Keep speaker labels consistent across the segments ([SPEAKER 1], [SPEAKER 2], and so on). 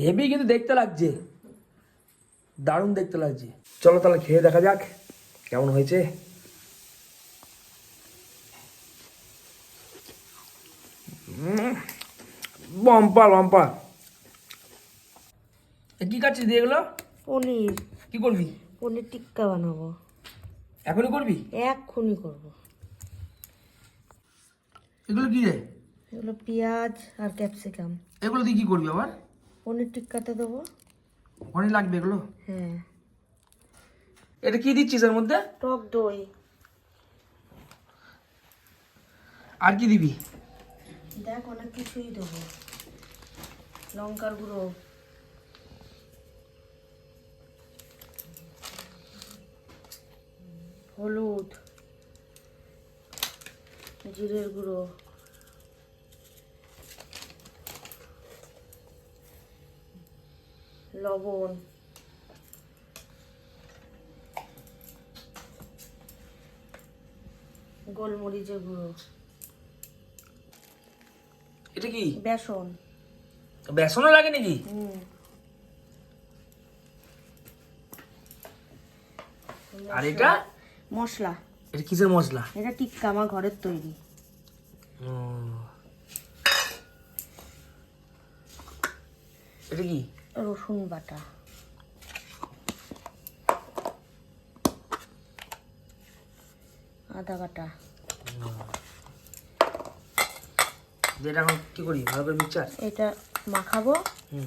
[SPEAKER 1] Heavy কিন্তু দেখতে লাগছে। দারুণ দেখতে লাগছে। চলো তাহলে খেয়ে দেখা যাক কেমন হয়েছে। Bumper bumper. কি কাটছিস দিয়ে এগুলো?
[SPEAKER 2] পনির।
[SPEAKER 1] কি করবি?
[SPEAKER 2] পনির টিক্কা বানাবো।
[SPEAKER 1] এখনই করবি?
[SPEAKER 2] এক্ষুনি করব।
[SPEAKER 1] এগুলো কি রে?
[SPEAKER 2] এগুলো পেঁয়াজ আর ক্যাপসিকাম।
[SPEAKER 1] এগুলো দিয়ে কি করবি আবার?
[SPEAKER 2] পনির টিক্কাতে দেবো।
[SPEAKER 1] অনেক লাগবে এগুলো?
[SPEAKER 2] হ্যাঁ।
[SPEAKER 1] এটা কি দিচ্ছিস এর মধ্যে?
[SPEAKER 2] টক দই।
[SPEAKER 1] আর কি দিবি?
[SPEAKER 2] দেখ অনেক কিছুই দেবো। লঙ্কার গুঁড়ো। হলুদ। জিরের গুঁড়ো। লবণ গোলমরিচের গুঁড়ো।
[SPEAKER 1] এটা কি?
[SPEAKER 2] বেসন।
[SPEAKER 1] বেসনও লাগে নাকি? আর এটা?
[SPEAKER 2] মশলা।
[SPEAKER 1] এটা কিসের মশলা?
[SPEAKER 2] এটা টিক্কা আমার ঘরের তৈরি।
[SPEAKER 1] এটা কি?
[SPEAKER 2] রসুন বাটা। আদা বাটা।
[SPEAKER 1] যেটা এখন কি করি ভালো করে মিক্সচার
[SPEAKER 2] এটা মাখাবো।
[SPEAKER 1] হুম।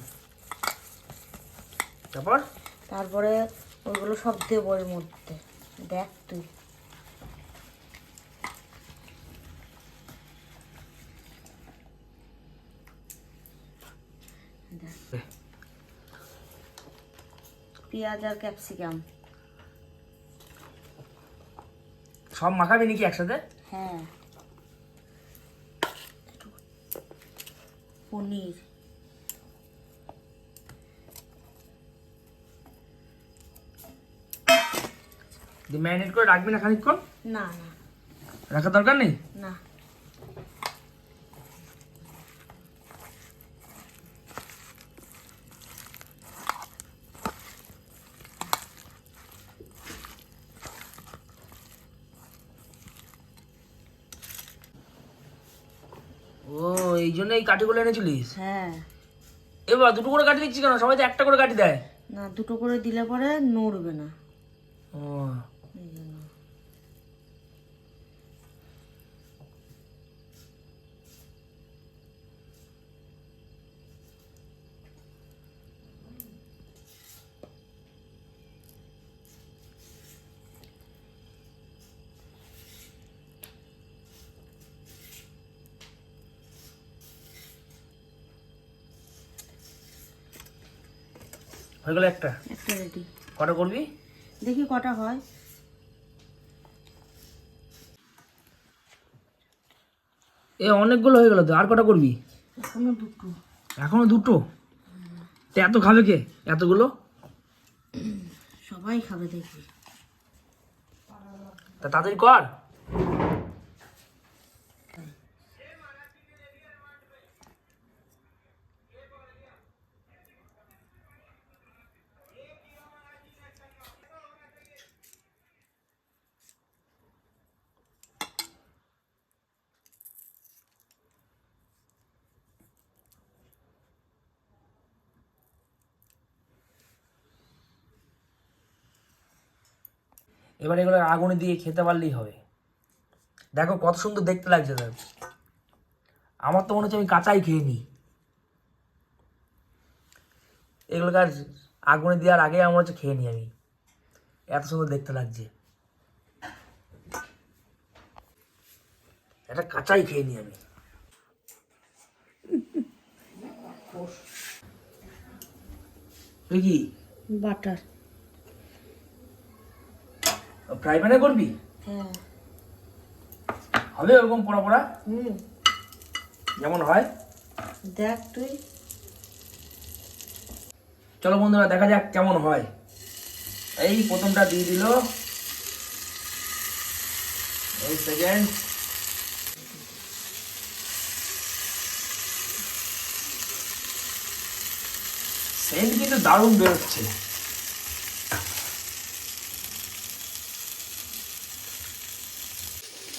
[SPEAKER 1] তারপর?
[SPEAKER 2] তারপরে ওইগুলো সব দেবো এর মধ্যে। দেখ তুই দেখ। পেঁয়াজ আর ক্যাপসিকাম।
[SPEAKER 1] সব মাখাবি নাকি একসাথে?
[SPEAKER 2] হ্যাঁ। পনির।
[SPEAKER 1] ম্যারিনেট করে রাখবি না খানিকক্ষণ?
[SPEAKER 2] না না।
[SPEAKER 1] রাখার দরকার নেই?
[SPEAKER 2] না।
[SPEAKER 1] ও এই জন্য এই কাঠিগুলো এনেছিলিস?
[SPEAKER 2] হ্যাঁ।
[SPEAKER 1] এবার দুটো করে কাটি দিচ্ছিস কেন? সবাই তো একটা করে কাটি দেয়।
[SPEAKER 2] না দুটো করে দিলে পরে নড়বে না।
[SPEAKER 1] ও
[SPEAKER 2] এই জন্য
[SPEAKER 1] হয়ে গেল একটা?
[SPEAKER 2] একটা রেডি
[SPEAKER 1] কটা করবি?
[SPEAKER 2] দেখি কটা হয়।
[SPEAKER 1] এ অনেকগুলো হয়ে গেল তো আর কটা করবি?
[SPEAKER 2] এখনও দুটো।
[SPEAKER 1] এখনও দুটো? তো এত খাবে কে? এতগুলো?
[SPEAKER 2] সবাই খাবে দেখি।
[SPEAKER 1] তা তাড়াতাড়ি কর। এবার এগুলো আগুনে দিয়ে খেতে পারলেই হবে। দেখো কত সুন্দর দেখতে লাগছে স্যার। আমার তো মনে হচ্ছে আমি কাঁচাই খেয়ে নিই। এগুলো আর আগুনে দেওয়ার আগে আমার হচ্ছে খেয়ে নিই আমি। এত সুন্দর দেখতে লাগছে। এটা কাঁচাই খেয়ে নিই আমি। কি?
[SPEAKER 2] বাটার।
[SPEAKER 1] প্যানে করবি?
[SPEAKER 2] হ্যাঁ।
[SPEAKER 1] হবে ওরকম পোড়া পোড়া
[SPEAKER 2] হুম।
[SPEAKER 1] যেমন হয়।
[SPEAKER 2] দেখ তুই।
[SPEAKER 1] চলো বন্ধুরা দেখা যাক কেমন হয়। এই প্রথমটা দিয়ে দিল। এই সেকেন্ড সেন্ট কিন্তু দারুণ বেরোচ্ছে।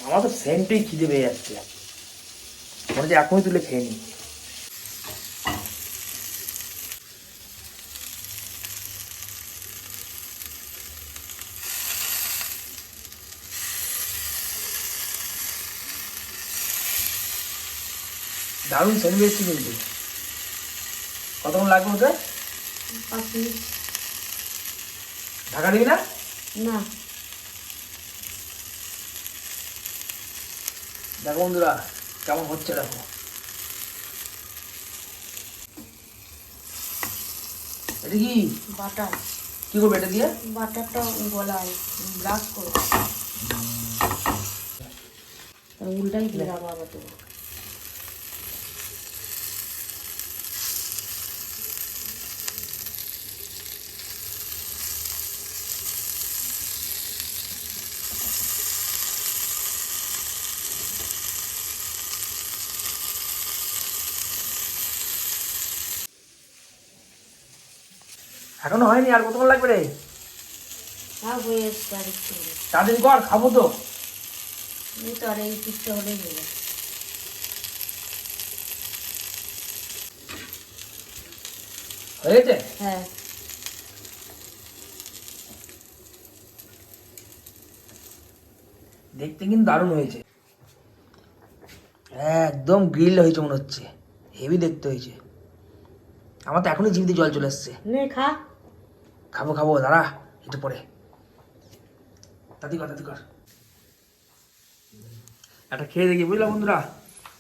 [SPEAKER 1] আমার তো সেন্টেই খিদে পেয়ে যাচ্ছে। মনে হচ্ছে এখনই তুলে খেয়ে নি দারুণ বেরোচ্ছে কিন্তু। কতক্ষণ লাগবে
[SPEAKER 2] মিনিট।
[SPEAKER 1] ঢাকা দিবি না?
[SPEAKER 2] না।
[SPEAKER 1] দেখো বন্ধুরা কেমন হচ্ছে দেখো। এটা কি?
[SPEAKER 2] বাটার।
[SPEAKER 1] কি করবে এটা দিয়ে?
[SPEAKER 2] বাটারটা গলায় ব্রাশ করো। উল্টাই দিয়ে আবার দেবো
[SPEAKER 1] এখনও হয়নি আর কতক্ষণ লাগবে রে। তাড়াতাড়ি কর খাব তো।
[SPEAKER 2] এই পিঠটা হলেই হয়ে
[SPEAKER 1] হ্যাঁ। দেখতে কিন্তু দারুণ হয়েছে। একদম গ্রিল হয়েছে মনে হচ্ছে। হেভি দেখতে হয়েছে। আমার তো এখনই জিভতে জল চলে এসছে
[SPEAKER 2] নে খা।
[SPEAKER 1] খাব খাব, দাঁড়া, একটু পরে। তাতি কর তাতি কর। একটা খেয়ে দেখি, বুঝলা বন্ধুরা?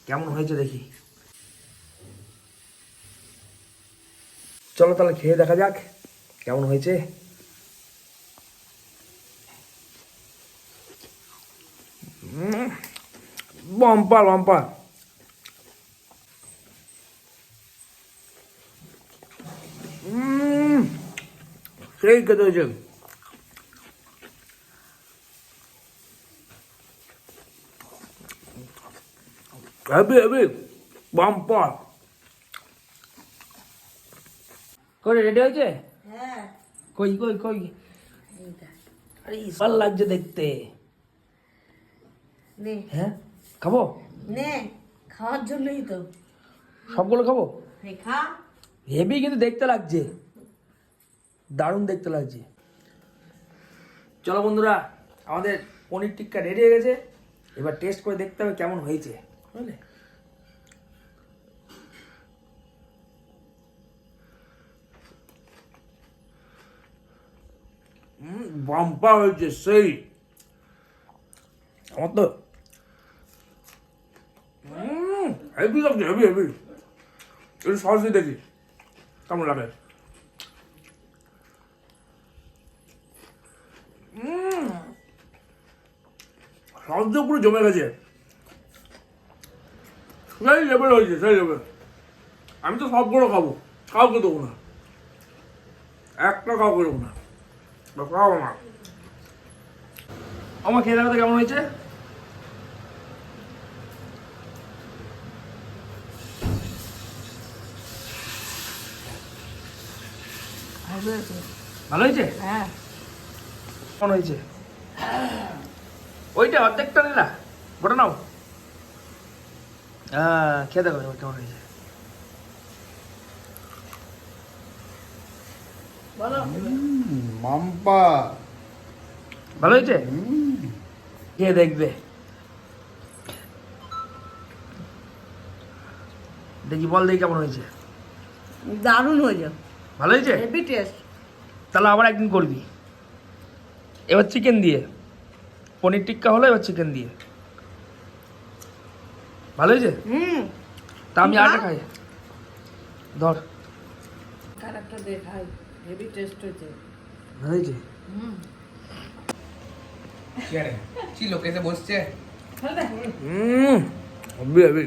[SPEAKER 1] কেমন হয়েছে দেখি। চলো তাহলে খেয়ে দেখা যাক, কেমন হয়েছে। Bumper bumper. সেই খেতে হয়েছে হেভি হেভি বাম্পার করে রেডি হয়েছে
[SPEAKER 2] হ্যাঁ
[SPEAKER 1] কই কই কই আরে ভালো লাগছে দেখতে হ্যাঁ খাব
[SPEAKER 2] নে খাওয়ার জন্যই তো
[SPEAKER 1] সবগুলো খাব
[SPEAKER 2] খা
[SPEAKER 1] হেভি কিন্তু দেখতে লাগছে দারুণ দেখতে লাগছে। চলো বন্ধুরা, আমাদের পনির টিক্কা রেডি হয়ে গেছে। এবার টেস্ট করে দেখতে হবে কেমন হয়েছে। বুঝলে? বাম্পা হয়েছে সেই। আমার তো হেভি লাগছে হেভি হেভি একটু দিয়ে দেখি, কেমন লাগে? দিয়ে পুরো জমে গেছে। সেই লেভেল হয়েছে সেই লেভেল আমি তো সবগুলো খাব কাউকে দেবো না। একটা কাউকে দেবো না। খাব না। আমার খেয়ে দেখাতে কেমন হয়েছে? ভালো হয়েছে?
[SPEAKER 2] হ্যাঁ।
[SPEAKER 1] কেমন হয়েছে? ওইটা অর্ধেকটা নিলা গোটা নাও। হ্যাঁ খেয়ে দেখো এবার কেমন হয়েছে।
[SPEAKER 2] বলো
[SPEAKER 3] মাম্পা।
[SPEAKER 1] ভালো হয়েছে? খেয়ে দেখবে। দেখি বল দেখি কেমন হয়েছে।
[SPEAKER 2] দারুণ হয়েছে।
[SPEAKER 1] ভালো হয়েছে?
[SPEAKER 2] হেভি টেস্ট
[SPEAKER 1] তাহলে আবার একদিন করবি। এবার চিকেন দিয়ে। পনির টিক্কা হলো এবার চিকেন দিয়ে। ভালো হয়েছে?
[SPEAKER 2] হুম।
[SPEAKER 1] তা আমি আগে খাই। ধর।
[SPEAKER 2] কারাকটা দেখাই হেভি টেস্ট হয়েছে।
[SPEAKER 1] ভালো হয়েছে?
[SPEAKER 2] হুম।
[SPEAKER 3] কি লোক এসে বসছে?
[SPEAKER 1] হুম। হবি হবি